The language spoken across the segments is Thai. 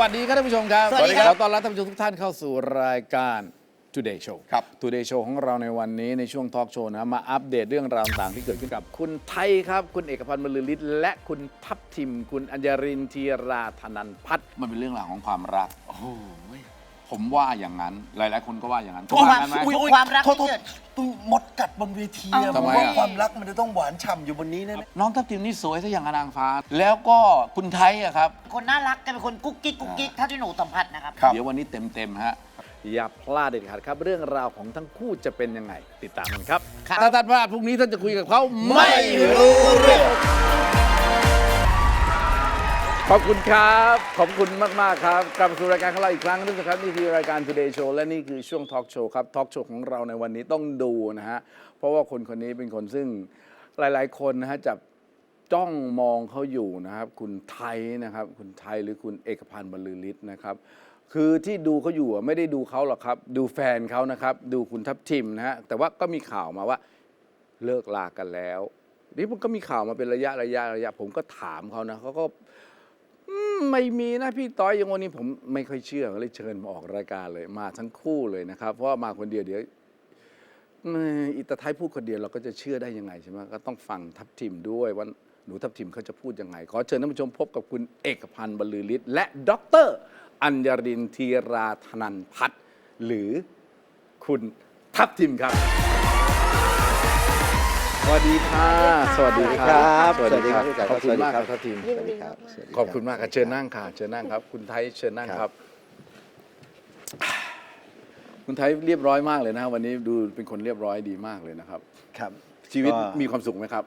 วัสดีครับท่านผู้ชมครับสวัสดีครับ ขอต้อนรับท่านผู้ชมทุกท่านเข้าสู่รายการ Today Show ครับ Today Show ของเราในวันนี้ในช่วงทอล์กโชว์นะมาอัปเดตเรื่องราวต่างๆที่เกิดขึ้นกับคุณไทยครับ คุณเอกพันธ์บรรลือฤทธิ์และคุณทัพทิม คุณอัญญรินทร์ธีราธนันพัฒน์มันเป็นเรื่องราวของความรักโอ้โห ผมว่าอย่างนั้น หลาย ๆ คนก็ว่าอย่างนั้นโอ้ยว่างั้นไหมอุ๊ยอุ๊ย ความรักโทษที่เกิดโทษมดกัดบนเวทีอะทำไมผมว่าอะ ความรักมันจะต้องหวานฉ่ำอยู่บนนี้แน่น้องทัพทิมนี่สวยซะอย่างกับนางฟ้า แล้วก็คุณไทยอะครับ คนน่ารักแกเป็นคนกุ๊กกิ๊กกุ๊กกิ๊กเท่าที่หนูสัมผัสนะครับ เดี๋ยววันนี้เต็ม ๆ ฮะ อย่าพลาดเด็ดขาดครับ เรื่องราวของทั้งคู่จะเป็นยังไง ติดตามกันครับครับถ้าท่านพลาดพรุ่งนี้ท่านจะคุยกับเขาไม่รู้เรื่อง ขอบคุณครับ ขอบคุณมาก ๆ ครับ กลับมาสู่รายการของเราอีกครั้งนึงนะครับ นี่คือรายการ Today Show และนี่คือช่วง Talk Show ครับ Talk Show ของเราในวันนี้ต้องดูนะฮะ เพราะว่าคนคนนี้เป็นคนซึ่งหลาย ๆ คนนะฮะจับจ้องมองเขาอยู่นะครับ คุณไทยนะครับ คุณไทยหรือคุณเอกพันธ์บรรลือฤทธิ์นะครับ คือที่ดูเขาอยู่อะไม่ได้ดูเขาหรอกครับ ดูแฟนเขานะครับ ดูคุณทัพทิมนะฮะ แต่ว่าก็มีข่าวมาว่าเลิกลากันแล้ว นี่มันก็มีข่าวมาเป็นระยะระยะระยะ ผมก็ถามเขานะเขาก็ อืมไม่มีนะพี่ต้อยอย่างวันนี้ผมไม่ค่อยเชื่อก็เลยเชิญมาออกรายการเลยมาทั้งคู่เลยนะครับ เพราะว่ามาคนเดียวเดี๋ยวเอ่ออิตาไทยพูดคนเดียวเราก็จะเชื่อได้ยังไงใช่ไหมก็ต้องฟังทัพทิมด้วยว่าหนูทัพทิมเขาจะพูดยังไง ขอเชิญท่านผู้ชมพบกับคุณเอกพันธ์บรรลือฤทธิ์และด็อกเตอร์อัญญรินทร์ธีราธนันพัฒน์หรือคุณทัพทิมครับ สวัสดีค่ะ สวัสดีคครัรับ สวัสดีครับขอบคุณมากครับทัพทิมยินดีมากขอบคุณมากครับเชิญนั่งค่ะ เชิญนั่งครับ คุณไทยเชิญนั่งครับ คุณไทยเรียบร้อยมากเลยนะ วันนี้ดูเป็นคนเรียบร้อยดีมากเลยนะครับๆครับ ชีวิตก็มีความสุขไหมครับ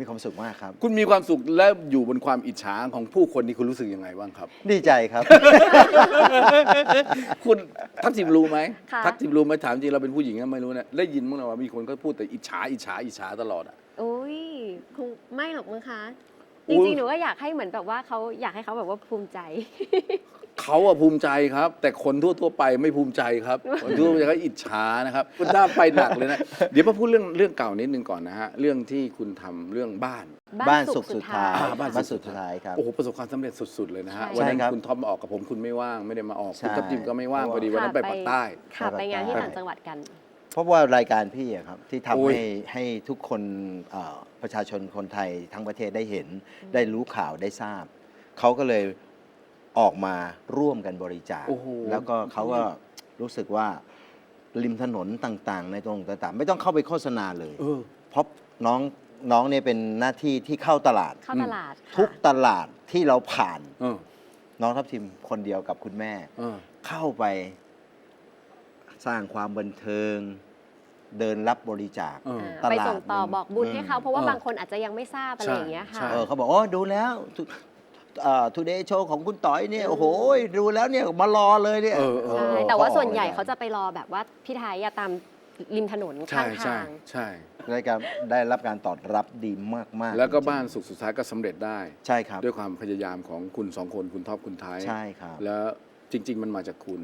มีความสุขมากครับ คุณมีความสุขและอยู่บนความอิจฉาของผู้คนนี่คุณรู้สึกยังไงบ้างครับ ดีใจครับ คุณทักทิมรู้ไหมค่ะ ทักทิมรู้ไหมถามจริงเราเป็นผู้หญิงนะไม่รู้นะได้ยินมั้งนะว่ามีคนก็พูดแต่อิจฉาอิจฉาอิจฉาตลอดอะโอ้ยคงไม่หรอกมั้งคะอุ๊จยริงๆ หนูก็อยากให้เหมือนแบบว่าเขาอยากให้เขาแบบว่าภูมิใจ เขาอะภูมิใจครับ แต่คนทั่วๆไปไม่ภูมิใจครับคนทั่วไปเขาอิจฉานะครับคุณด้าไปหนักเลยนะ เดี๋ยวมาพูดเรื่องเรื่องเก่านิดนึงก่อนนะฮะเรื่องที่คุณทำเรื่องบ้าน บ้านสุขสุดท้ายอ่าบ้านสุบ้านขสุขสุดท้ายครับ โอ้โหประสบความสำเร็จสุด ๆ เลยนะฮะใช่วันนั้นใช่ครับคุณท็อปมาออกกับผมคุณไม่ว่างไม่ได้มาออกใช่คุณทัพทิมก็ไม่ว่างพอดีวันนั้นไปปากใต้ ค่ะไปงานที่ไปต่างจังหวัดกัน เพราะว่ารายการพี่อะครับที่ทำโอ้ยให้ให้ทุกคนเอ่อประชาชนคนไทยทั้งประเทศได้เห็น ได้รู้ข่าวได้ทราบ เขาก็เลย ออกมาร่วมกันบริจาค โอ้โห แล้วก็เขาก็รู้สึกว่าริมถนนต่างๆ ในตรงต่างๆ ไม่ต้องเข้าไปโฆษณาเลย เออ เพราะน้องน้องเนี่ยเป็นหน้าที่ที่เข้าตลาด เข้าตลาดค่ะทุกตลาดที่เราผ่าน เออน้องทัพทิมคนเดียวกับคุณแม่ เออ เข้าไปสร้างความบันเทิง เดินรับบริจาค เออตลาดไปส่งต่อหนึ่งบอกบุญให้เขาเพราะว่าเออบางคนอาจจะยังไม่ทราบอะไรอย่างเงี้ยใช่ค่ะเออเขาบอกโอ้ดูแล้ว ทูเดย์โชว์ของคุณต่อยเนี่ยโอ้โหดูแล้วเนี่ยมารอเลยเนี่ยเออเออใช่เออแต่ว่าออกส่วนใหญ่รยกรเขาจะไปรอแบบว่าพี่ไทยอะตามริมถนนใช่ข้างใช่ทาง ใช่รายการได้รับการตอบรับดีมากๆแล้วก็จริงๆบ้านสุขสุดท้ายก็สำเร็จได้ ใช่ครับ ด้วยความพยายามของคุณสองคนคุณท็อปคุณไทยใช่ครับแล้วจริง ๆ มันมาจากคุณ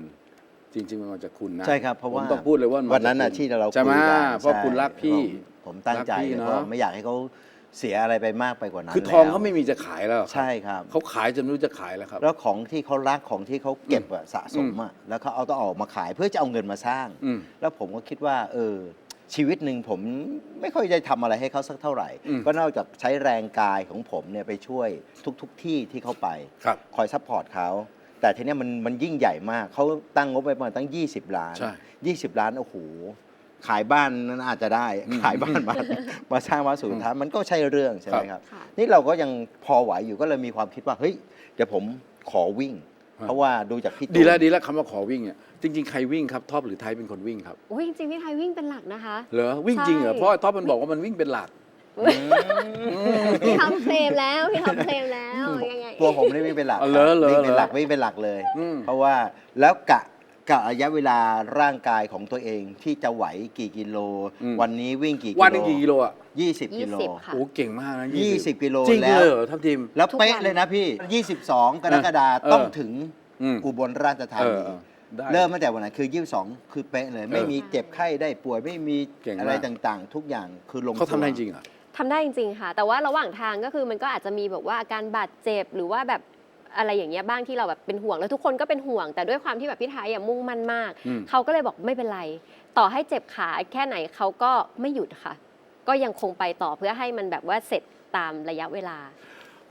จริง ๆ มันมาจากคุณนะใช่ครับเพราะว่าผมต้องพูดเลยว่ามัมาวันนั้นน่ะจากคุณที่เราใช่ไหมคุยกันเพราะใช่คุณรักพี่ผมผมตั้งใจรักพี่แล้วเนก็อะไม่อยากให้เขา เสียอะไรไปมากไปกว่านั้นคือทองแล้วเขาไม่มีจะขายแล้วครับใช่ครับ เขาขายจนไม่รู้จะขายแล้วครับ แล้วของที่เขารักของที่เขาเก็บอะสะสมอะแล้วเขาเอาต้องออกมาขายเพื่อจะเอาเงินมาสร้าง อืมแล้วผมก็คิดว่า เออ ชีวิตหนึ่งผมไม่ค่อยได้ทำอะไรให้เขาสักเท่าไหร่ อืม ก็นอกจากใช้แรงกายของผมเนี่ยไปช่วยทุก ๆทที่ที่เขาไป ครับ คอยซัพพอร์ตเขาแต่ทีเนี้ยมันมันยิ่งใหญ่มาก เขาตั้งงบไปประมาณตั้ง 20 ล้าน ใช่ 20 ล้าน โอ้โห ขายบ้านนั้นอาจจะได้ขายบ้านมามาสร้างบ้านสุดท้ายมันก็ใช่เรื่องใช่ไหมครับค่ะนี่เราก็ยังพอไหวอยู่ก็เลยมีความคิดว่าเฮ้ยเดี๋ยวผมขอวิ่งครับเพราะว่าดูจากพี่ตูนดีแล้วดีแล้วคำว่าขอวิ่งเนี่ยจริงๆใครวิ่งครับท็อปหรือไทยเป็นคนวิ่งครับอุ้ยจริงๆพี่ไทยวิ่งเป็นหลักนะคะเหรอวิ่งจริงเหรอใช่เพราะว่าท็อปมันบอกว่ามันวิ่งเป็นหลักพี่ทำเคลมแล้วพี่ทำเคลมแล้วยังไงตัวผมนี่วิ่งเป็นหลักอ๋อเหรอเหรอวิ่งเป็นหลักเหรอวิ่งเป็นหลักเลยอืมเพราะว่าแล้วกะ กะระยะเวลาร่างกายของตัวเองที่จะไหวกี่กิโลวันนี้วิ่งกี่กิโลวันหนึงกี่กิโลอะยี่สิบกิโล 20ค่ะ โอ้เก่งมากนะยี่สิบกิโลจริงแล้ว เลยเหรอทัพทีม แล้วทุกเป๊ะวันเลยนะพี่ 22 กรกฎาคมเออต้องถึงอืม อุบลราชธาเอนีอได้ เริ่มตั้งแต่วันนั้นคือ 22 คือเป๊ะเลย ไม่มีเจ็บไข้ได้ป่วยไม่มีเก่งมาก อะไรต่างๆ ทุกอย่างคือลงเขาทำได้จตัวริงเหรอะ ทำได้จริงๆค่ะ แต่ว่าระหว่างทางก็คือมันก็อาจจะมีแบบว่าอาการบาดเจ็บหรือว่าแบบ อะไรอย่างเงี้ยบ้างที่เราแบบเป็นห่วงแล้วทุกคนก็เป็นห่วง แต่ด้วยความที่แบบพี่ไทยอะมุ่งมั่นมาก อืม เขาก็เลยบอกไม่เป็นไร ต่อให้เจ็บขาแค่ไหนเขาก็ไม่หยุดค่ะ ก็ยังคงไปต่อเพื่อให้มันแบบว่าเสร็จตามระยะเวลา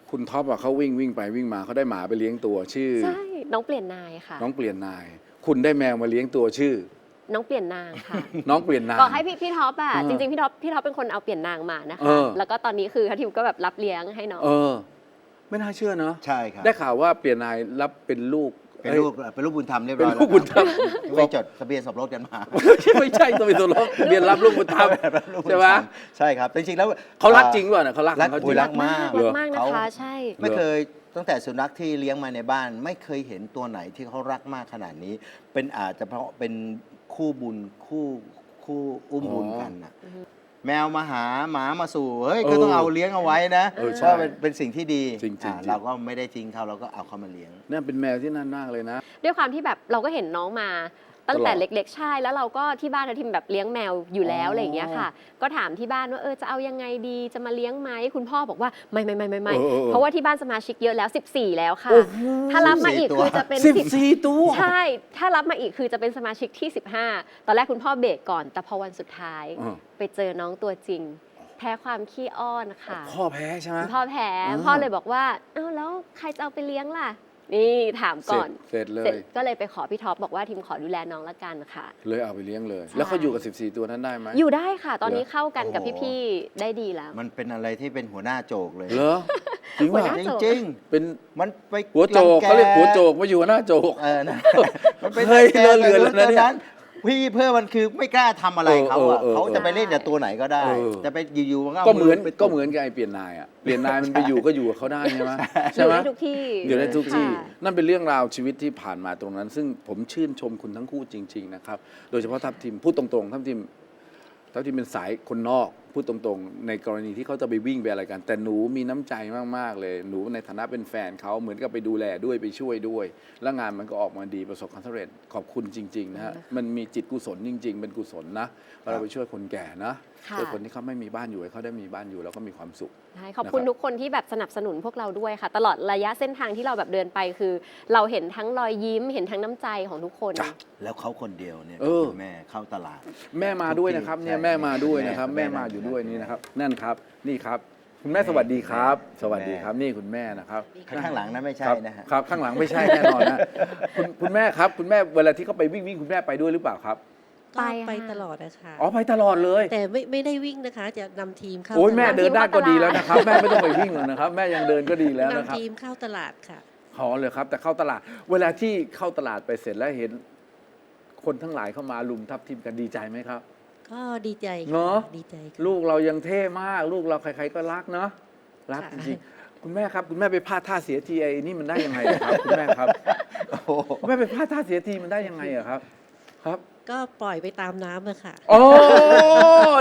คุณท็อปอะเขาวิ่งวิ่งไปวิ่งมาเขาได้หมาไปเลี้ยงตัวชื่อ ใช่น้องเปลี่ยนนายค่ะ น้องเปลี่ยนนาย คุณได้แมวมาเลี้ยงตัวชื่อ น้องเปลี่ยนนางค่ะ น้องเปลี่ยนนาย บอกให้พี่พี่ท็อปอะเออจริงๆพี่ท็อปพี่ท็อปเป็นคนเอาเปลี่ยนนางมานะเอคะ อ แล้วก็ตอนนี้คือทัพทิมก็แบบรับเลี้ยงให้น้อง เออ ไม่น่าเชื่อเนาะใช่ครับได้ข่าวว่าเปลี่ยนนายรับเป็นลูก เป็นลูกเป็นลูกบุญธรรมเรียบเป็ร้นอยลูกบุญธรรมแล้วครับไปจดทะเบียนสมรสกันมา ไม่ใช่ตัวเป็นตัวลบเรียนรับลูกบุญธรรมลูกบุญใช่ไหมธรรมใช่ครับจริงๆแล้วเขารักจริงป่ะเนี่ยเขารักรักเขาจโอ้ริยงรักมากเหรอมากนะคะเขาใช่ไม่เคยตั้งแต่สุนัขที่เลี้ยงมาในบ้าน ไม่เคยเห็นตัวไหนที่เขารักมากขนาดนี้ เป็นอาจจะเพราะเป็นคู่บุญคู่คู่อุ้มบุญกันนะ แมวมาหาหมามาสู่เฮ้ยก็ต้องเอาเลี้ยงเอาไว้นะเออใช่ว่าเป็นเป็นสิ่งที่ดีจริงๆอ่าจริง เราก็ไม่ได้ทิ้งเขาเราก็เอาเขามาเลี้ยงนั่นเป็นแมวที่น่ารักเลยนะ ด้วยความที่แบบเราก็เห็นน้องมา ตั้งแต่ตลอดเล็กๆใช่แล้วเราก็ที่บ้านทัพทิมแบบเลี้ยงแมวอยู่แล้วอ๋อออะไรอย่างเงี้ยค่ะ ก็ถามที่บ้านว่าเออจะเอายังไงดีจะมาเลี้ยงไหมคุณพ่อบอกว่าไม่ไม่ไม่ไม่ไม่เออเออเออเพราะว่าที่บ้านสมาชิกเยอะแล้ว 14 แล้วค่ะโอ้โหถ้ารับมาอีก14ตัวคือจะเป็นสิบ10สี่ตัวใช่ ถ้ารับมาอีกคือจะเป็นสมาชิกที่ 15 ตอนแรกคุณพ่อเบรกก่อน แต่พอวันสุดท้ายอ่าไปเจอน้องตัวจริงแพ้ความขี้อ้อนค่ะ พ่อแพ้ใช่ไหมคุณพ่อแพ้อ่าพ่อเลยบอกว่าเอ้าแล้วใครจะเอาไปเลี้ยงล่ะ นี่ถามก่อนเสร็จเสร็จเลเสร็จย ก็เลยไปขอพี่ท็อปบอกว่าทีมขอดูแลน้องละกันค่ะ เลยเอาไปเลี้ยงเลย ใช่ แล้วเขาอยู่กับ 14 ตัวนั้นได้ไหม อยู่ได้ค่ะ ตอนนี้เหรอ เข้ากันกับโอ้โห พี่ๆได้ดีแล้ว มันเป็นอะไรที่เป็นหัวหน้าโจกเลยเหรอจริงหัวป่ะหน้า จริงเป็นๆมันไปหัวโจกรังแเขาเรียกหัวโจกมาอยู่หน้าโจก เออนะมันเป็นเฮ้ยรังแกเลื่อนเรือนแล้วนะเนี่ย ต พี่เพื่อมันคือไม่กล้าทำอะไรเขาอะเออเออเออ เขาจะไปเล่นแต่ตัวไหนก็ได้เออจะไปอยู่ๆมันก็เหมือนไปตบ ก็เหมือนกับไอ้เปลี่ยนนายอะเปลี่ยนนายมันไปอยู่ก็อยู่กับเขาได้ใช่ไหมอใช่ยู่ไหม ได้ทุกที่อยู่ในทุกที่ ค่ะ นั่นเป็นเรื่องราวชีวิตที่ผ่านมาตรงนั้น ซึ่งผมชื่นชมคุณทั้งคู่จริง ๆ นะครับ โดยเฉพาะทัพทีมพูดตรงๆ ทัพทีมทัพทีมเป็นสายคนนอก พูดตรงๆ ในกรณีที่เขาจะไปวิ่งไปอะไรกัน แต่หนูมีน้ำใจมากๆเลย หนูในฐานะเป็นแฟนเขาเหมือนกับไปดูแลด้วยไปช่วยด้วย แล้วงานมันก็ออกมาดีประสบความสำเร็จขอบคุณจริงๆนะฮะมันมีจิตกุศลจริง ๆ เป็นกุศลนะเวลาไปช่วยคนแก่นะค่ะช่วยคนที่เขาไม่มีบ้านอยู่ให้เขาได้มีบ้านอยู่แล้วก็มีความสุขใช่ขอบคุณนะครับทุกคนที่แบบสนับสนุนพวกเราด้วยค่ะ ตลอดระยะเส้นทางที่เราแบบเดินไปคือ เราเห็นทั้งรอยยิ้ม เห็นทั้งน้ำใจของทุกคนจ้ะแล้วเขาคนเดียวเนี่ยเออคุณแม่เข้าตลาด แม่มาด้วยนะครับเนี่ยใช่แม่มาด้วยนะครับแม่แม่มาอยู่ด้วยแม่นี่นะครับ นั่นครับนี่ครับ คุณแม่สวัสดีครับ สวัสดีครับแม่นี่คุณแม่นะครับข้างหลังนั้นไม่ใช่ครับนะฮะครับ ข้างหลังไม่ใช่แน่นอนนะคุณคุณแม่ครับ คุณแม่เวลาที่เขาไปวิ่งวิ่งคุณแม่ไปด้วยหรือเปล่าครับไปก็ค่ะไปตลอดนะคะอ๋อไปตลอดเลย แต่ไม่ไม่ได้วิ่งนะคะ จะนำทีมเข้าโอ้ยแม่ตลาดเดินได้ก็ดีแล้วนะครับ แม่ไม่ต้องไปวิ่งเลยนะครับ แม่ยังเดินก็ดีแล้วนะครับนำทีมเข้าตลาดค่ะขอเลยครับ แต่เข้าตลาด เวลาที่เข้าตลาดไปเสร็จแล้วเห็น คนทั้งหลายเข้ามาลุมทับทิมกันดีใจไหมครับ ก็ดีใจค่เนอะ ดีใจค่ะ ลูกเรายังเท่มาก ลูกเราใครๆก็รักเนาะรักจค่ะ ริงๆคุณแม่ครับคุณแม่ไปพลาดท่าเสียทีไอ้นี่มันได้ยังไงอะครับ คุณแม่ครับโอ้โหคุณแม่ไปพลาดท่าเสียทีมันได้ยังไงอะครับ ครับ ก็ปล่อยไปตามน้ำอะค่ะ โอ้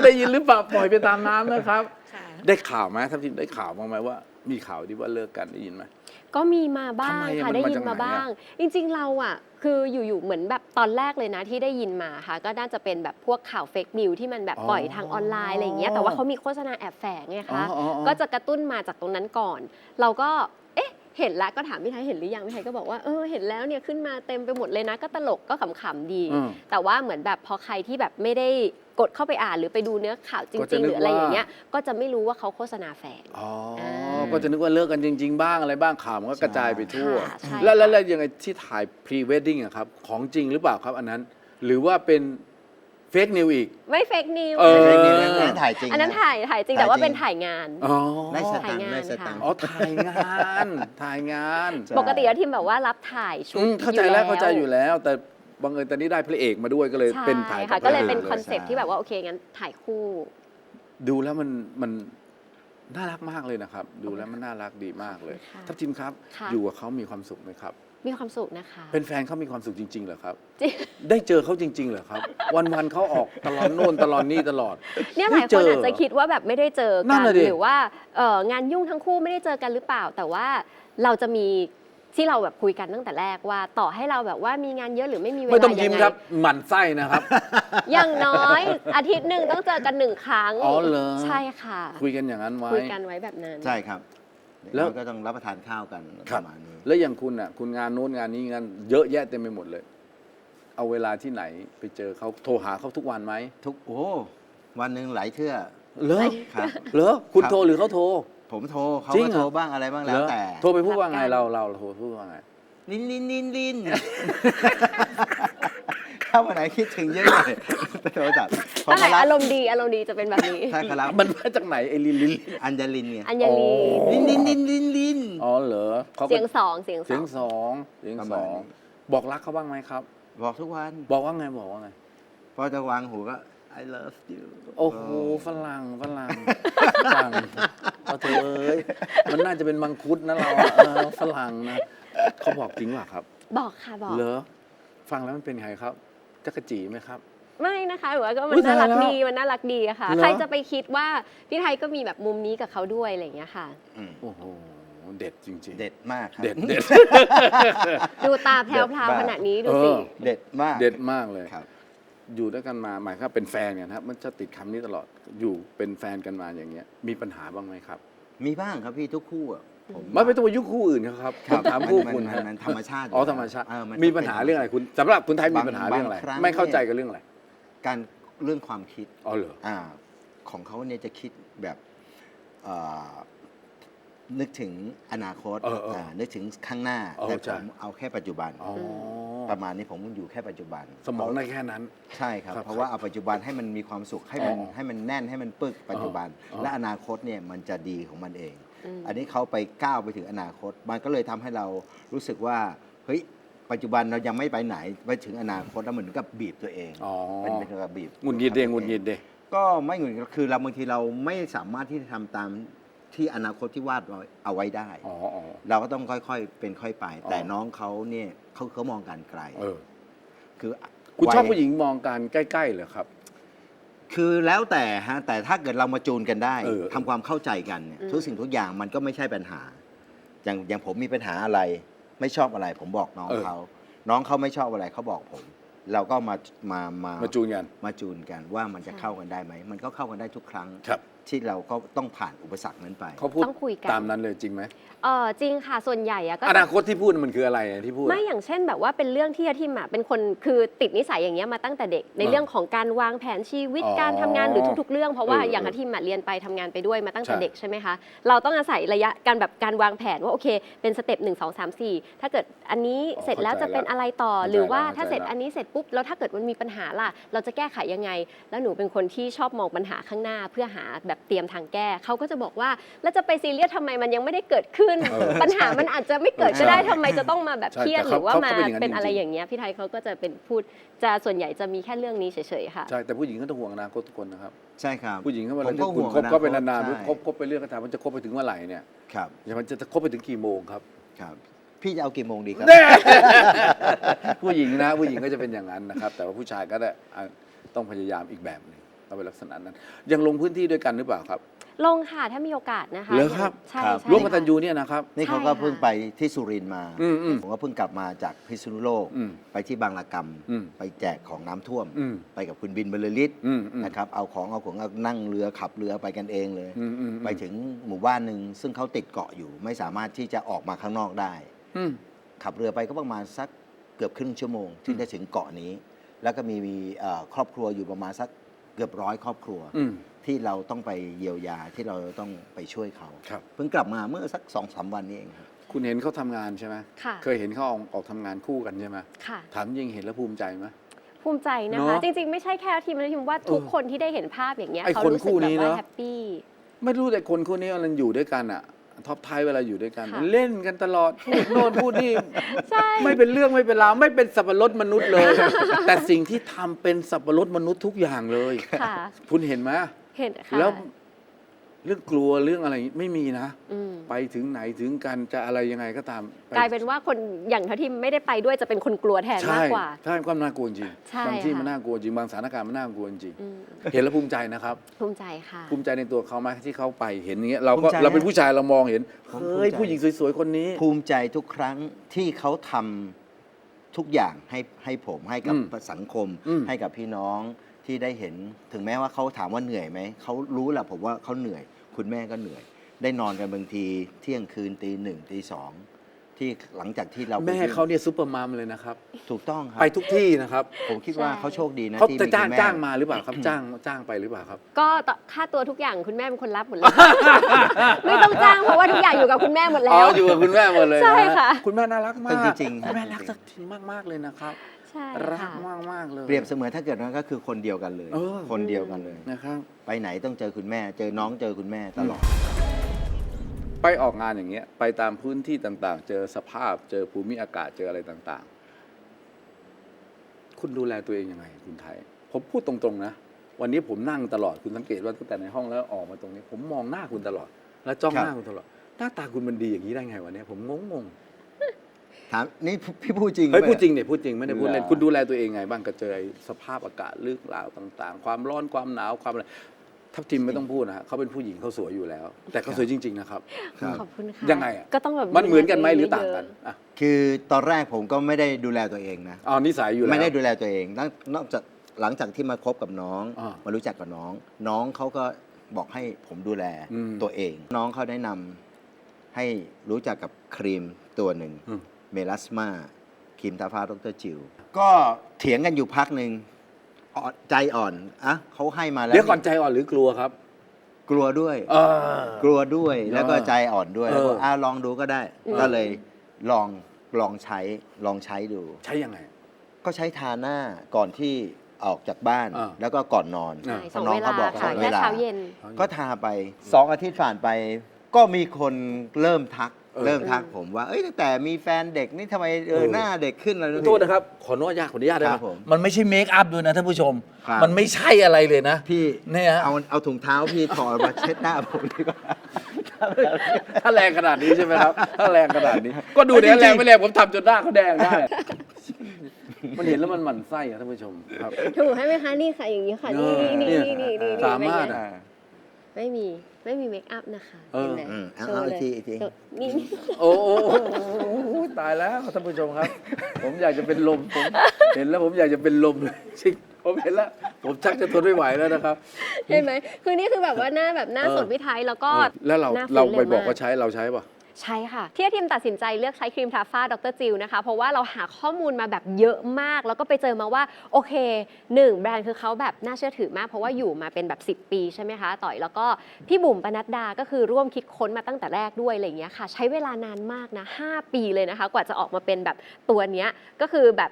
ได้ยินหรือเปล่าปล่อยไปตามน้ำนะครับ ค่ะ ได้ข่าวไหมทัพทิมได้ข่าวบ้างไหมว่า มีข่าวที่ว่าเลิกกันได้ยินไหม ก็มีมาบ้างทำไมอะค่ะมันได้มายิจากนมาไหนอะบ้าง จริงๆเราอะ คืออยู่ๆเหมือนแบบตอนแรกเลยนะที่ได้ยินมาค่ะ ก็น่าจะเป็นแบบพวกข่าวเฟกนิวที่มันแบบปล่อยทางออนไลน์อะไรอย่างเงี้ยแต่ว่าเขามีโฆษณาแอบแฝงไงคะอ๋ออ๋ออ๋อ ก็จะกระตุ้นมาจากตรงนั้นก่อน เราก็เอ๊ะเห็นแล้วก็ถามพี่ไทยเห็นหรือยังพี่ไทยก็บอกว่าเออเห็นแล้วเนี่ยขึ้นมาเต็มไปหมดเลยนะก็ตลกก็ขำๆดี อืม แต่ว่าเหมือนแบบพอใครที่แบบไม่ได้กดเข้าไปอ่านหรือไปดูเนื้อข่าวจก็จะริงๆนึหกรืออะไรว่า อย่างเงี้ยก็จะไม่รู้ว่าเขาโฆษณาแฝง อ๋ออ่า ก็จะนึกว่าเลิกกันจริง ๆ บ้างอะไรบ้างข่าวมันก็กระจายไปทั่ว ค่ะใช่แล้วแล้วค่ะแล้วยังไงที่ถ่ายพรีเวดดิ้งอะครับ ของจริงหรือเปล่าครับอันนั้น หรือว่าเป็นเฟกนิวอีก ไม่เฟกนิวเออไม่ใช่นี่นะนั่นถ่ายจริงอันนั้นนะถ่ายถ่ายจริงถ่ายแต่ว่าจริงเป็นถ่ายงาน อ๋อได้สตังถ่ายค์งานได้สตังค์ค่ะอ๋อถ่ายงานถ่ายงานใช่ปกติแล้วทีมแบบว่ารับถ่ายชุอืดมเข้าใจแล้วเข้าใจอยู่แล้ว แต่บังเอิญตอนนี้ได้พระเอกมาด้วยก็เลยใช่เป็นถ่ายค่ะบก็เลยเป็นพระคอนเซ็ปต์ที่แบบว่าโอเคงั้นถ่ายคู่ ดูแล้วมันมัน น่ารักมากเลยนะครับ ดูแล้วมันน่ารักดีมากเลยค่ะทัพทิมครับ ค่ะ อยู่กับเขามีความสุขไหมครับ มีความสุขนะคะ เป็นแฟนเขามีความสุขจริงๆเหรอครับ จริง ได้เจอเขาจริงๆเหรอครับ วันๆเขาออกตลอดโน่นตลอดนี่ตลอด เนี่ยหไม่ลายเจคนออาจจะคิดว่าแบบไม่ได้เจอนั่กันนน่ะดิ หรือว่าเอ่องานยุ่งทั้งคู่ไม่ได้เจอกันหรือเปล่า แต่ว่าเราจะมี ที่เราแบบคุยกันตั้งแต่แรกว่าต่อให้เราแบบว่ามีงานเยอะหรือไม่มีเวไม่ลาต้องยิ้มยังไงครับหมั่นไส้นะครับ อย่างน้อย อาทิตย์หนึ่งต้องเจอกันหนึ่งครั้งอ๋อเหรอใช่ค่ะ คุยกันอย่างนั้นไว้คุยกันไว้แบบนั้น ใช่ครับ แล้วแล้วก็ต้องรับประทานข้าวกันปครับระมาณนี้ แล้วอย่างคุณอะ คุณงานโน้นงานนี้งานเยอะแยะเต็มไปหมดเลย เอาเวลาที่ไหนไปเจอเขาโทรหาเขาทุกวันไหมทุกโอ้วันหนึ่งหลายเทื่อเหรอครับ เหรอคุณครับโทรหรือเขาโทร ผมโทรเขาจริงก็เหรอ โทรบ้างอะไรบ้างแล้วเหรอแต่ โทรไปพูดว่าไงรับกันเราเราโทรพูดว่าไง ลินลินลินลิน ถ้าวันไหนคิดถึงเยอะหน่อยไปโทรศัพท์พอถ้าไหนมารับอารมณ์ดีอารมณ์ดีจะเป็นแบบนี้ ถ้าเขารับมันมาจากไหนไอ้ลินลิน อัญญลินไงอัญญาลีอ๋อลินลินลินลินลิน อ๋อเหรอเขาก็เสียงสองเสียงสเสียองงสองเสียงประสมาณองนี้บอกรักเขาบ้างไหมครับ บอกทุกวัน บอกว่าไงบอกว่าไง พอจะวางหูก็ I love you โอ้โหฝรั่งฝรั่งฝรั่งเอาเถอะเอ้ยมันน่าจะเป็นมังคุดนะเราอะเออฝรั่งนะเขาบอกจริงเหรอครับ บอกค่ะบอก เหรอฟังแล้วมันเป็นไงครับจักรจีไหมครับ ไม่นะคะหรือว่าก็อุ๊มัยนน่ารักตายแล้วดีมันน่ารักดีอะค่ะ เหรอ ใครจะไปคิดว่าพี่ไทยก็มีแบบมุมนี้กับเขาด้วยอะไรอย่างเงี้ยค่ะ อืมโอ้โหเด็ดจริงๆ เด็ดมากครับ เด็ดเด็ด ดูตาแพรวเด็ดมากๆขนาดนี้ดูสิ เออ เด็ดมาก เด็ดมากเลย ครับ อยู่ด้วยกันมาหมายความเป็นแฟนกันครับมันจะติดคำนี้ตลอดอยู่เป็นแฟนกันมาอย่างเงี้ย มีปัญหาบ้างไหมครับมีบ้างครับพี่ทุกคู่อะผมไม่ไม่ต้องไปยุ่งคู่อื่นครับครับผมถามคู่มันคุณมันฮะมันธรรมชาติยู่อ๋อแล้วธรรมชาติเออมันมีปัญหาเรื่องอะไรคุณสำหรับคุณไทยมีบางปัญหาเรื่องอะไรบางครั้งไม่เข้าใจเนี่ยกับเรื่องอะไรการเรื่องความคิดอ๋อเหรอ อ่าของเขาเนี่ยจะคิดแบบเอ่อ นึกถึงอนาคตเออเอออ่านึกถึงข้างหน้าเออแต่ใช่ผมเอาแค่ปัจจุบัน อ๋อประมาณนี้ผมอยู่แค่ปัจจุบัน สมองได้แค่นั้น ใช่ครับ ครับเพราะว่าเอาปัจจุบันให้มันมีความสุขให้มันอ๋อให้มันแน่นให้มันปึกปัจจุบัน อ๋อ และอนาคตเนี่ยมันจะดีของมันเอง อืม อันนี้เขาไปก้าวไปถึงอนาคต มันก็เลยทำให้เรารู้สึกว่าเฮ้ยปัจจุบันเรายังไม่ไปไหนไปถึงอนาคตแล้วเหมือนกับบีบตัวเองอ๋อเป็นเป็นกับบีบหงุดหงิดเดงหงุดหงิดเด ก็ไม่หงุดหงิดคือเราบางทีเราไม่สามารถที่จะทำตาม ที่อนาคตที่วาดไว้เอาไว้ได้ อ๋ออ๋อเราก็ต้องค่อยๆ เป็นค่อยไปอ๋อแต่น้องเขาเนี่ยเขาเขามองการไกล เออ คือคุณชอบวัยผู้หญิงมองการใกล้ๆเหรอครับ คือแล้วแต่ฮะแต่ถ้าเกิดเรามาจูนกันได้เออ ทำความเข้าใจกันเนี่ยอืม ทุกสิ่งทุกอย่างมันก็ไม่ใช่ปัญหา อย่างอย่างผมมีปัญหาอะไร ไม่ชอบอะไร ผมบอกน้องเขาน้องเขาไม่ชอบอะไรเขาบอกผม เราก็มามามามาจูนกัน มาจูนกันว่ามันจะเข้ากันได้ไหมมันก็เข้ากันได้ทุกครั้ง ครับ ที่เราก็ต้องผ่านอุปสรรคนั้นไป เขาพูดต้องคุยกัน ตามนั้นเลยจริงไหม เออจริงค่ะส่วนใหญ่อะก็อจะ นาคตที่พูดมันคืออะไรที่พูด ไม่อย่างเช่นแบบว่าเป็นเรื่องที่อาทิมอะเป็นคนคือติดนิสัยอย่างเงี้ยมาตั้งแต่เด็ก ในอ่าเรื่องของการวางแผนชีวิตอ๋อการทำงานหรือทุก ๆ เรื่องเพราะว่าเอออย่างเอออาทิมอะเรียนไปทำงานไปด้วยมาตั้งแต่ใช่เด็กใช่ไหมคะเราต้องอาศัยระยะการแบบการวางแผนว่าโอเค เป็นสเต็ปหนึ่งสองสามสี่ถ้าเกิดอันนี้เสร็จแล้วจะเป็นอะไรต่อหรือว่าถ้าเสร็จอันนี้เสร็จปุ๊บแล้วถ้าเกิดมันมีปัญหาล่ะ เราจะแก้ไขยังไง แล้วหนูเป็นคนที่ชอบมองปัญหาข้างหน้า เพื่อหาแบบเตรียมทางแก้เขาก็จะบอกว่าแล้วจะไปซีเรียสทำไมมันยังไม่ได้เกิดขึ้นเออปัญหามันอาจจะไม่เกิดก็ได้ใช่ทำไมจะต้องมาแบบใช่เครียดแต่หเขารือว่าเขามาก็เป็นอย่างนั้นเป็นอะไรจริงๆ อย่างเงี้ยพี่ไทยเขาก็จะเป็นพูดจะส่วนใหญ่จะมีแค่เรื่องนี้เฉยๆค่ะ ใช่แต่ผู้หญิงก็ต้องห่วงอนาคตทุกคนนะครับใช่ครับ ผู้หญิงก็เวผลามก็ที่คุณห่วงคบก็เป็นอนาคตนานใช่ ๆคบคบไปเรื่อยก็ตามมันจะคบไปถึงเมื่อไหร่เนี่ยครับอย่างมันจะคบไปถึงกี่โมงครับ ครับ พี่จะเอากี่โมงดีครับแน่ผู้หญิงนะผู้หญิงก็จะเป็นอย่างนั้นนะครับ แต่ว่าผู้ชายก็ได้อะต้องพยายามอีกแบบหนึงก็เป็นลักษณะนั้น ยังลงพื้นที่ด้วยกันหรือเปล่าครับ ลงค่ะถ้ามีโอกาสนะคะเหรอครับ ใช่ครับ ใช่ร่วมกตันค่ะยูเนี่ยนะครับ นี่เขาใช่ก็ค่ะเพิ่งไปที่สุรินทร์มา อืมอืมผมก็เพิ่งกลับมาจากพิษณุโลก อืมไปที่บางละกอืมำไปแจกของน้ำท่วม อืม ไปกับคุณบินบรรลือฤทธิ์อืมอืม นะครับ เอาของเอาของเอานั่งเรือขับเรือไปกันเองเลยอืมอืม ไปถึงหมู่บ้านหนึ่งซึ่งเขาติดเกาะอยู่ ไม่สามารถที่จะออกมาข้างนอกได้ อืม ขับเรือไปก็ประมาณสักเกือบครึ่งชั่วโมงถึงจะถึงเกาะนี้ แล้วก็มีมีเอ่อครอบครัวอยู่ประมาณสักเกือบร้อยครอบครัว อืม ที่เราต้องไปเยียวยาที่เราต้องไปช่วยเขา ครับ เพิ่งกลับมาเมื่อสักสองสามวันนี้เองครับคุณเห็นเขาทำงานใช่ไหมค่ะ เคยเห็นเขาออกออกทำงานคู่กันใช่ไหมค่ะ ถามจริงเห็นแล้วภูมิใจไหม ภูมิใจนะเนคะ อะจริง ๆ ไม่ใช่แค่ทีมนะทีมว่าทุกเออคนที่ได้เห็นภาพอย่างเงี้ยไอ้เขาคนรู้สึคู่กแบนี้บว่าเนอะ แฮปปี้ ไม่รู้แต่คนคู่นี้มันอยู่ด้วยกันอะท็อปไทยเวลาอยู่ด้วยกัน ค่ะ เล่นกันตลอดพูดโน่นพูดนี่ ใช่ ไม่เป็นเรื่องไม่เป็นราวไม่เป็นสับปะรดมนุษย์เลย แต่สิ่งที่ทำเป็นสับปะรดมนุษย์ทุกอย่างเลย ค่ะ คุณเห็นไหม เห็นค่ะแล้วเรื่องกลัวเรื่องอะไรไม่มีนะ อืมไปถึงไหนถึงกันจะอะไรยังไงก็ตามไปกลายเป็นว่าคนอย่างเท่าที่ไม่ได้ไปด้วยจะเป็นคนกลัวแทนใช่มากกว่า ใช่ความน่ากลัวจริงใช่บางที่ค่ะ มันน่ากลัวจริงบางสถานการณ์มันน่ากลัวจริงอืมเห็นแล้วภูมิใจนะครับ ภูมิใจค่ะ ภูมิใจในตัวเขาไหมที่เขาไปเห็นอย่างเงี้ยเราก็ภูมิใจเราเป็นผู้ชายเรามองเห็นผมเฮ้ยภูมิใจผู้หญิงสวยๆคนนี้ ภูมิใจทุกครั้งที่เขาทำทุกอย่างให้ให้ผมให้กับอืมสังคม อืมให้กับพี่น้อง ที่ได้เห็นถึงแม้ว่าเขาถามว่าเหนื่อยไหมเขารู้แหละผมว่าเขาเหนื่อย คุณแม่ก็เหนื่อย ได้นอนกันบางทีเที่ยงคืนตีหนึ่งตีสองที่หลังจากที่เราไปแม่ยื่นเขาเนี่ยซูเปอร์มัมเลยนะครับ ถูกต้องครับไปทุกที่นะครับผมคิดว่าใช่เขาโชคดีนะเขาที่จะมีจ้างคุณแม่ จ้างมาหรือเปล่าครับ จ้างจ้างไปหรือเปล่าครับ ก็ต่อค่าตัวทุกอย่างคุณแม่เป็นคนรับหมดเลย ไม่ต้องจ้างเพราะว่าทุกอย่างอยู่กับคุณแม่หมดอ๋แล้อวอยู่กับคุณแม่หมดเลยนใช่ค่ะ คุณแม่น่ารักมากเป็นจริงๆคุณแม่ครับรักสักทีมากๆเลยนะครับ ใช่รักค่ะ มากมากๆเลย เปรียบเสมือนถ้าเกิดว่าก็คือคนเดียวกันเลย เออ คนเดียวกันเลย นะครับ ไปไหนต้องเจอคุณแม่ เจอน้องเจอคุณแม่ตลอด ไปออกงานอย่างเงี้ยไปตามพื้นที่ต่างๆ เจอสภาพเจอภูมิอากาศเจออะไรต่างๆ คุณดูแลตัวเองยังไง คุณไทย ผมพูดตรงๆนะ วันนี้ผมนั่งตลอดคุณสังเกตว่าตั้งแต่ในห้องแล้วออกมาตรงนี้ ผมมองหน้าคุณตลอด แล้วจ้องครับหน้าคุณตลอด หน้าตาคุณมันดีอย่างนี้ได้ไงวันนี้ผมงง ถามนี่พี่พูดจริงๆเฮ้ยปะพูดจริงเนี่ยพูดจริงไม่ได้พูดเล่นเหรอคุณดูแลตัวเองไงบ้างกับเจอไอ้สภาพอากาศเรื่องราวต่างๆ ความร้อนความหนาวความอะไรทัพทิมไม่ต้องพูดนะฮะเขาเป็นผู้หญิงเขาสวยอยู่แล้ว แต่เขาสวยจริง ๆ นะครับ ครับ ขอบคุณค่ะยังไงอะ ก็ต้องแบบมันเหมือนกันไหมหรือดูแลต่างตัวเกันอะคือตอนแรกผมก็ไม่ได้ดูแลตัวเองนะ อ๋อนิสัยอยู่แล้ว ไม่ได้ดูแลตัวเองนอกนอกจากหลังจากที่มาคบกับน้อง อ่ามารู้จักกับน้อง น้องเขาก็บอกให้ผมดูแลอืมตัวเอง น้องเขาแนะนำให้รู้จักกับครีมตัวหนึ่ง อืม เมลัสมาครีมทาฟ้าดรจิว ก็เถียงกันอยู่พักหนึ่งอ่อนใจอ่อนอะเขาให้มาแล้วเดี๋ยวก่อนใจอ่อนหรือกลัวครับ กลัวด้วย เออ กลัวด้วยแล้วก็เออใจอ่อนด้วยเออ แล้วก็อะลองดูก็ได้อืมก็เลยลองลองใช้ลองใช้ดู ใช้ยังไง ก็ใช้ทาหน้าก่อนที่ออกจากบ้าน อ่าแล้วก็ก่อนนอนอ่าใช่เพสองราะน้องเวลาเขาบอกค่ะสองเวแค่ลา เช้าเย็น ก็ทาไปสองอาทิตย์ผ่านไป ก็มีคนเริ่มทัก เออเริ่มทักผมว่า เอ้ยตั้งแต่มีแฟนเด็กนี่ทำไมเอเอออหน้าเด็กขึ้นอะไรโทษนะครับ ขออนุญาตขออนุญาตได้ไหครัมบผม มันไม่ใช่เมคอัพด้วยนะท่านผู้ชม ครับ มันไม่ใช่อะไรเลยนะพี่เนี่ยฮะเอาเอาถุงเท้าพี่ถอดมาเช็ดหน้าผมดีกว่า ถ้าแรงขนาดนี้ใช่ไหมครับถ้าแรงขนาดนี้ ก็ดูเนี่ยจริงๆแรงไม่แรงผมทำจนหน้าเขาแดงได้ มันเห็นแล้วมันหมั่นไส้อะท่านผู้ชมครับ ถูกให้ไหมคะนี่ค่ะอย่างนี้ค่ะ นี่เออนี่เนี่ยนี่นี่นี่สามารถเป็นไงอะ ไม่มี ไม่มีเมคอัพนะคะเออห็นไหมอืมเอาโชว์เอาอีเลกยทีอีกที โชว์นี่โอ้โหตายแล้วท่านผู้ชมครับ ผมอยากจะเป็นลมผมเห็นแล้วผมอยากจะเป็นลมเลยจริงผมเห็นแล้ว ผมชักจะทนไม่ไหวแล้วนะครับเห็นไหมคือนี่คือแบบว่าหน้าแบบหน้าเออ สดพี่ไทยแล้วก็เออแล้วเราหน้ฟื้นเราไปวบอกว่ามาใช้เราใช้ป่ะ ใช่ค่ะ ที่ทีมตัดสินใจเลือกใช้ครีมทาฟ้าดรจิลนะคะ เพราะว่าเราหาข้อมูลมาแบบเยอะมาก แล้วก็ไปเจอมาว่า โอเคหนึ่งแบรนด์คือเขาแบบน่าเชื่อถือมาก เพราะว่าอยู่มาเป็นแบบ 10 ปีใช่ไหมคะ ต่อยแล้วก็พี่บุ๋มปนัดดาก็คือร่วมคิดค้นมาตั้งแต่แรกด้วยอะไรอย่างเงี้ยค่ะ ใช้เวลานานมากนะ5ปีเลยนะคะ กว่าจะออกมาเป็นแบบตัวเนี้ยก็คือแบบ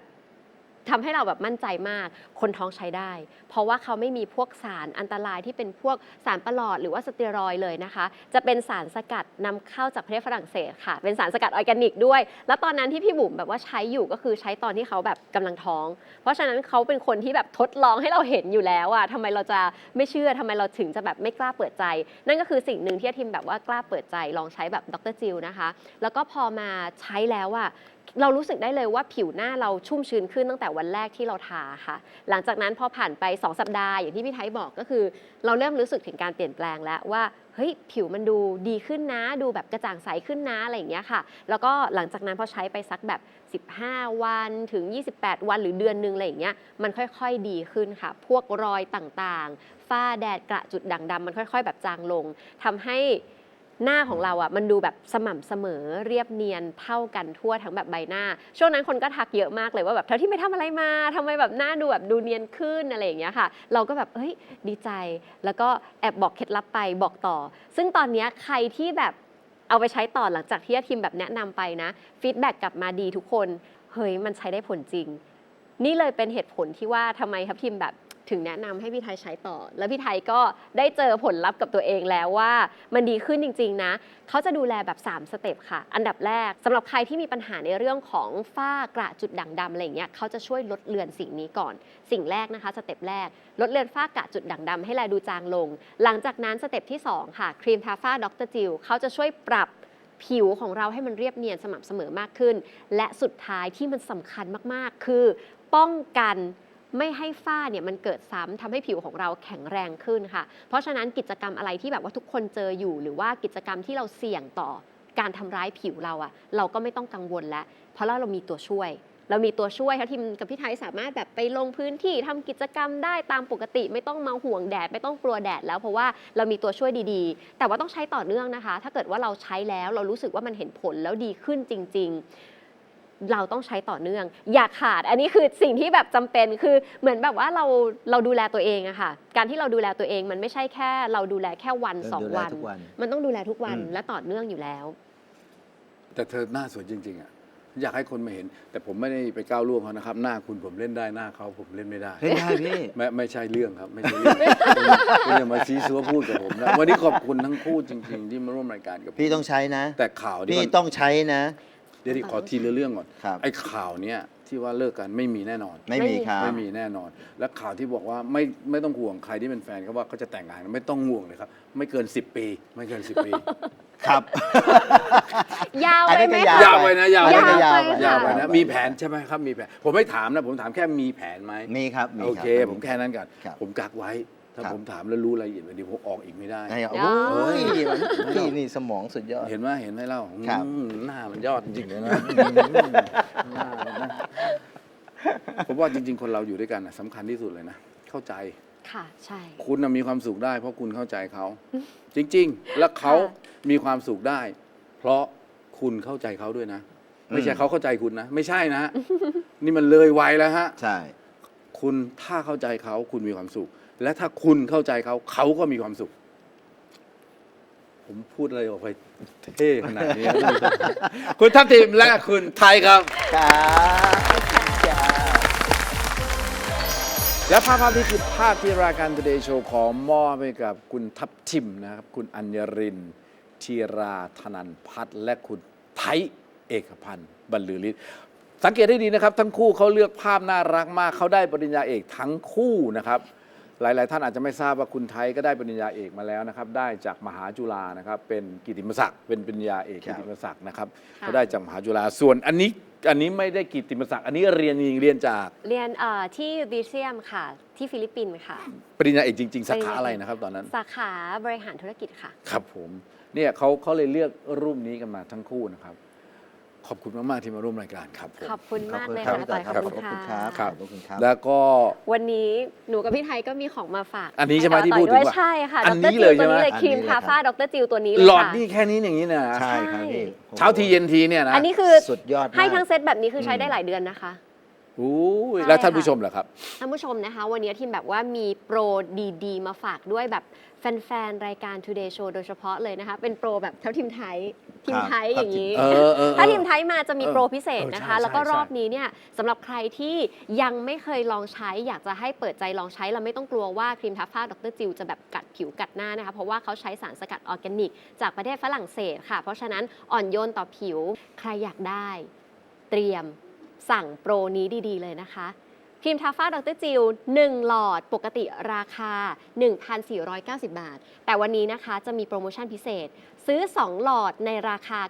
ทำให้เราแบบมั่นใจมาก คนท้องใช้ได้ เพราะว่าเขาไม่มีพวกสารอันตรายที่เป็นพวกสารประหลอดหรือว่าสเตียรอยเลยนะคะ จะเป็นสารสกัดนำเข้าจากประเทศฝรั่งเศสค่ะ เป็นสารสกัดออร์แกนิกด้วย แล้วตอนนั้นที่พี่บุ๋มแบบว่าใช้อยู่ก็คือใช้ตอนที่เขาแบบกำลังท้อง เพราะฉะนั้นเขาเป็นคนที่แบบทดลองให้เราเห็นอยู่แล้วอะทำไมเราจะไม่เชื่อทำไมเราถึงจะแบบไม่กล้าเปิดใจ นั่นก็คือสิ่งหนึ่งที่ทีมแบบว่ากล้าเปิดใจลองใช้แบบดรจิลนะคะ แล้วก็พอมาใช้แล้วอะ เรารู้สึกได้เลยว่าผิวหน้าเราชุ่มชื้นขึ้นตั้งแต่วันแรกที่เราทาค่ะ หลังจากนั้นพอผ่านไป 2 สัปดาห์อย่างที่พี่ไทยบอกก็คือ เราเริ่มรู้สึกถึงการเปลี่ยนแปลงแล้วว่าเฮ้ยผิวมันดูดีขึ้นนะ ดูแบบกระจ่างใสขึ้นนะอะไรอย่างเงี้ยค่ะ แล้วก็หลังจากนั้นพอใช้ไปสักแบบ 15 วันถึง 28 วันหรือเดือนนึงอะไรอย่างเงี้ยมันค่อยๆดีขึ้นค่ะ พวกรอยต่างๆ ฝ้าแดดกระจุดด่างดำมันค่อย ๆ แบบจางลงทำให้ หน้าของเราอะมันดูแบบสม่ำเสมอเรียบเนียนเท่ากันทั่วทั้งแบบใบหน้า ช่วงนั้นคนก็ทักเยอะมากเลยว่าแบบเธอที่ไปทำอะไรมาทำไมแบบหน้าดูแบบดูเนียนขึ้นอะไรอย่างเงี้ยค่ะ เราก็แบบเฮ้ยดีใจ แล้วก็แอบบอกเคล็ดลับไปบอกต่อ ซึ่งตอนนี้ใครที่แบบเอาไปใช้ต่อหลังจากที่ทีมแบบแนะนำไปนะฟีดแบ็กกลับมาดีทุกคนเฮ้ยมันใช้ได้ผลจริง นี่เลยเป็นเหตุผลที่ว่าทำไมครับทีมแบบ ถึงแนะนำให้พี่ไทยใช้ต่อ แล้วพี่ไทยก็ได้เจอผลลัพธ์กับตัวเองแล้วว่ามันดีขึ้นจริง ๆ นะ เขาจะดูแลแบบ 3 สเต็ปค่ะ อันดับแรกสำหรับใครที่มีปัญหาในเรื่องของฝ้ากระจุดด่างดำอะไรเงี้ยเขาจะช่วยลดเลือนสิ่งนี้ก่อน สิ่งแรกนะคะสเต็ปแรก ลดเลือนฝ้ากระจุดด่างดำให้แลดูจางลง หลังจากนั้นสเต็ปที่ 2 ค่ะครีมทาฝ้าดรจิลเขาจะช่วยปรับผิวของเราให้มันเรียบเนียนสม่ำเสมอมากขึ้น และสุดท้ายที่มันสำคัญมากๆ คือ ป้องกัน ไม่ให้ฝ้าเนี่ยมันเกิดซ้ำทำให้ผิวของเราแข็งแรงขึ้นค่ะ เพราะฉะนั้นกิจกรรมอะไรที่แบบว่าทุกคนเจออยู่ หรือว่ากิจกรรมที่เราเสี่ยงต่อการทำร้ายผิวเราอะเราก็ไม่ต้องกังวลแล้ว เพราะว่าเรามีตัวช่วย เรามีตัวช่วยค่ะทีมกับพี่ไทยสามารถแบบไปลงพื้นที่ทำกิจกรรมได้ตามปกติ ไม่ต้องมาห่วงแดดไม่ต้องกลัวแดดแล้วเพราะว่าเรามีตัวช่วยดีๆ แต่ว่าต้องใช้ต่อเนื่องนะคะ ถ้าเกิดว่าเราใช้แล้วเรารู้สึกว่ามันเห็นผลแล้วดีขึ้นจริง ๆ เราต้องใช้ต่อเนื่อง อย่าขาด อันนี้คือสิ่งที่แบบจำเป็นคือเหมือนแบบว่าเราเราดูแลตัวเองอะค่ะ การที่เราดูแลตัวเองมันไม่ใช่แค่ เราดูแลแค่วันสองดูแลวันทุกวัน มันต้องดูแลทุกวันอืมและต่อเนื่องอยู่แล้ว แต่เธอหน้าสวยจริง ๆอะอยากให้คนมาเห็น แต่ผมไม่ได้ไปก้าวล่วงเขานะครับ หน้าคุณผมเล่นได้หน้าเขาผมเล่นไม่ได้เล่นได้พี่ไม่ไม่ใช่เรื่องครับ ไม่ใช่เรื่องคุณอย่ามาชี้ซัวพูดกับผมนะวันนี้ขอบคุณทั้งคู่จริง ๆ ที่มาร่วมรายการกับผมพี่ต้องใช้นะ แต่ข่าวนี้พี่มันต้องใช้นะ เดี๋ยวที่ขอทีละเรื่องก่อน ครับ ไอ้ข่าวเนี้ยที่ว่าเลิกกันไม่มีแน่นอน ไม่มีครับไม่มีแน่นอน และข่าวที่บอกว่าไม่ไม่ต้องห่วงใครที่เป็นแฟนเขาว่าเขาจะแต่งงาน ไม่ต้องห่วงเลยครับ ไม่เกิน 10 ปี ไม่เกิน 10 ปี ครับ ยาวอันไปนี้ไหมก็คะ ยาวไปนะยาวอันไปนี้ก็นะยาวไปไปค่ะยาวไปนะมีแผนใช่ไหมครับมีแผน ผมไม่ถามนะ ผมถามแค่มีแผนไหมมีครับมีโอรับเคผมแค่นั้นก่อนครับ ผมกักไว้ ถ้าครับ ผมถามแล้วรู้รายละเอียดวันนี้ผมออกอีกไม่ได้ไอ้ยโอ้ยอพี่นี่สมองสุดยอด เห็นไหมเห็นไหมเล่าครับ อืมหน้ามันยอดจริงๆเลยนะหน้ามันนะผมว่าจริง ๆ คนเราอยู่ด้วยกันนะสำคัญที่สุดเลยนะ เข้าใจ ค่ะ ใช่ คุณน่ะมีความสุขได้ เพราะคุณเข้าใจเขา จริง ๆ แล้วเขาค่ะมีความสุขได้ เพราะคุณเข้าใจเขาด้วยนะ ไม่ใช่อืมเขาเข้าใจคุณนะ ไม่ใช่นะ นี่มันเลยวัยแล้วฮะ ใช่ คุณถ้าเข้าใจเขาคุณมีความสุข และถ้าคุณเข้าใจเขาเขาก็มีความสุข ผมพูดอะไรออกไปเท่ขนาดนี้ คุณทัพทีมและคุณไทยครับครับจ้าและภาพภาพนี้คือภาพที่รายการ Today Show ขอมอบให้กับคุณทัพทิมนะครับ คุณอัญรินทร์ธีราธนันพัฒน์และคุณไทยเอกพันธ์บรรลือฤทธิ์สังเกตให้ดีนะครับ ทั้งคู่เขาเลือกภาพน่ารักมากเขาได้ปริญญาเอกทั้งคู่นะครับ หลาย ๆ ท่านอาจจะไม่ทราบว่าคุณไทยก็ได้ปริญญาเอกมาแล้วนะครับ ได้จากมหาจุฬานะครับ เป็นกิตติมศักดิ์เป็นปริญญาเอกครักิบตติมศักดิ์นะครับค่ะเขาได้จากมหาจุฬาส่วนอันนี้อันนี้ไม่ได้กิตติมศักดิ์อันนี้เรียนจริงเรียนจากเรียนเอ่อที่บิเซียมค่ะ ที่ฟิลิปปินส์ค่ะ ปริญญาเอกจริง ๆ สาขาอะไรนะครับตอนนั้น สาขาบริหารธุรกิจค่ะ ครับผมเนี่ยเขาเขาเลยเลือกรูปนี้กันมาทั้งคู่นะครับ ขอบคุณมาก ๆ ที่มาร่วมรายการครับผม ขอบคุณมากเลยขอบค่ะคุณต่อยครัขอบบคุณขอบคุณคค่ะรับครับ ขอบคุณครับ แล้วก็ วันนี้หนูกับพี่ไทยก็มีของมาฝากอันนี้ใช่ไหมต่ที่ต่พูอดถึงด้วยว่าใช่ค่ะอันดนี้รเลยจิวตัวนี้ใช่ไหมเลยครีมอันนี้เลยทาครับฝ้าดรจิวตัวนี้เลยหลอดค่ะ นี่แค่นี้อย่างนี้นะใช่ครับพี่เช้าทีเย็นทีเนี่ยนะ อันนี้คือสุดยอดมาก ให้ทั้งเซตแบบนี้คือใช้ได้หลายเดือนนะคะ อู้ยใช่แล้วท่านค่ะผู้ชมเหรอครับ ท่านผู้ชมนะคะ วันนี้ทีมแบบว่ามีโปรดีๆ มาฝากด้วยแบบแฟนๆ รายการ Today Show โดยเฉพาะเลยนะคะ เป็นโปรแบบเท่าทีมไทย ทีมไทยอย่างนี้ เออเออเออ ถ้าทีมไทยมาจะมีเออโปรพิเศษนะคะ เออใช่แล้วก็ใช่รอบนี้เนี่ยสำหรับใครที่ยังไม่เคยลองใช้ อยากจะให้เปิดใจลองใช้เราไม่ต้องกลัวว่าครีมทัฟฟ้าดรจิวจะแบบกัดผิวกัดหน้านะคะ เพราะว่าเขาใช้สารสกัดออร์แกนิก จากประเทศฝรั่งเศสค่ะ เพราะฉะนั้นอ่อนโยนต่อผิว ใครอยากได้ เตรียม สั่งโปรนี้ดีๆ เลยนะคะครีมทาฟ้าดรจิล1หลอดปกติราคา 1,490 บาท แต่วันนี้นะคะจะมีโปรโมชั่นพิเศษซื้อ 2 หลอดในราคา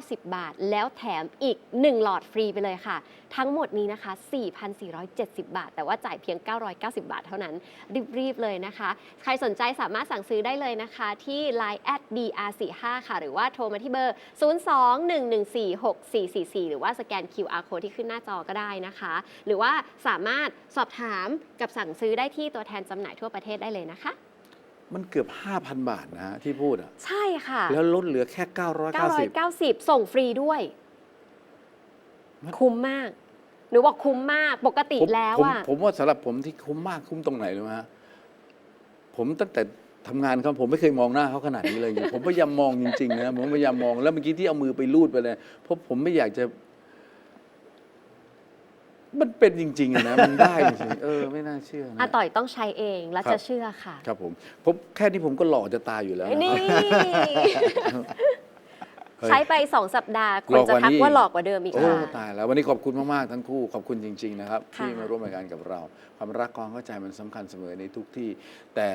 990 บาท แล้วแถมอีก 1 หลอดฟรีไปเลยค่ะ ทั้งหมดนี้นะคะ 4,470 บาท แต่ว่าจ่ายเพียง 990 บาทเท่านั้น รีบ ๆ เลยนะคะ ใครสนใจสามารถสั่งซื้อได้เลยนะคะที่ Line at dr45 ค่ะ หรือว่าโทรมาที่เบอร์ 02-114-6444 หรือว่าสแกน QR code ที่ขึ้นหน้าจอก็ได้นะคะ หรือว่าสามารถสอบถามกับสั่งซื้อได้ที่ตัวแทนจำหน่ายทั่วประเทศได้เลยนะคะ มันเกือบ 5,000 บาทนะฮะที่พูดอะใช่ค่ะแล้วลดเหลือแค่ 990 990 ส่งฟรีด้วย คุ้มมาก หนูบอกคุ้มมากปกติผมแล้วผมอะผมว่าสำหรับผมที่คุ้มมากคุ้มตรงไหนรู้ไหมฮะผมตั้งแต่ทำงานเขาผมไม่เคยมองหน้าเขาขนาดนี้เลยผมพยายามมองจริงๆนะผมพยายามมองแล้วเมื่อกี้ที่เอามือไปลูดไปเลยเพราะผมไม่อยากจะ มันเป็นจริงๆอะนะมันได้จริงๆเออไม่น่าเชื่อนะ อาต่อยต้องใช้เองแล้วครับ จะเชื่อค่ะ ครับผมผมแค่นี้ผมก็หล่อจะตายอยู่แล้วนะนี่ เฮ้ย ใช้ไป2สัปดาห์คหลนอกจะกว่าทักนี้ว่าหลอกกว่าเดิมอีกโอ้ค่ะ ตายแล้ววันนี้ขอบคุณมาก ๆ ทั้งคู่ขอบคุณจริง ๆ นะครับ ค่ะที่มาร่วมรายการกับเรา ความรักความเข้าใจมันสำคัญเสมอในทุกที่ แต่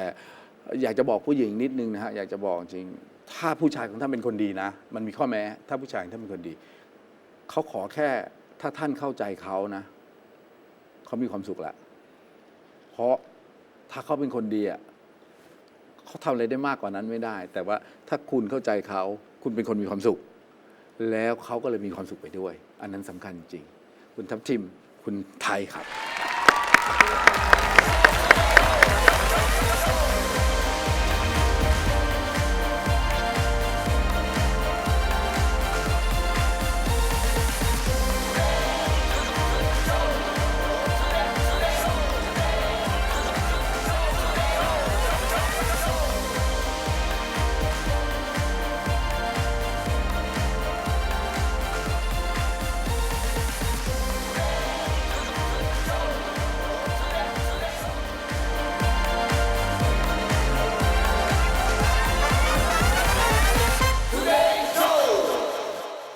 อยากจะบอกผู้หญิงนิดนึงนะฮะอยากจะบอกจริง ถ้าผู้ชายของท่านเป็นคนดีนะ มันมีข้อแม้ ถ้าผู้ชายของท่านเป็นคนดี เขาขอแค่ถ้าท่านเข้าใจเขานะ เขามีความสุขละเพราะถ้าเขาเป็นคนดีอะเขาทำอะไรได้มากกว่านั้นไม่ได้ แต่ว่าถ้าคุณเข้าใจเขาคุณเป็นคนมีความสุข แล้วเขาก็เลยมีความสุขไปด้วย อันนั้นสำคัญจริง คุณทัพทิมคุณไทยครับ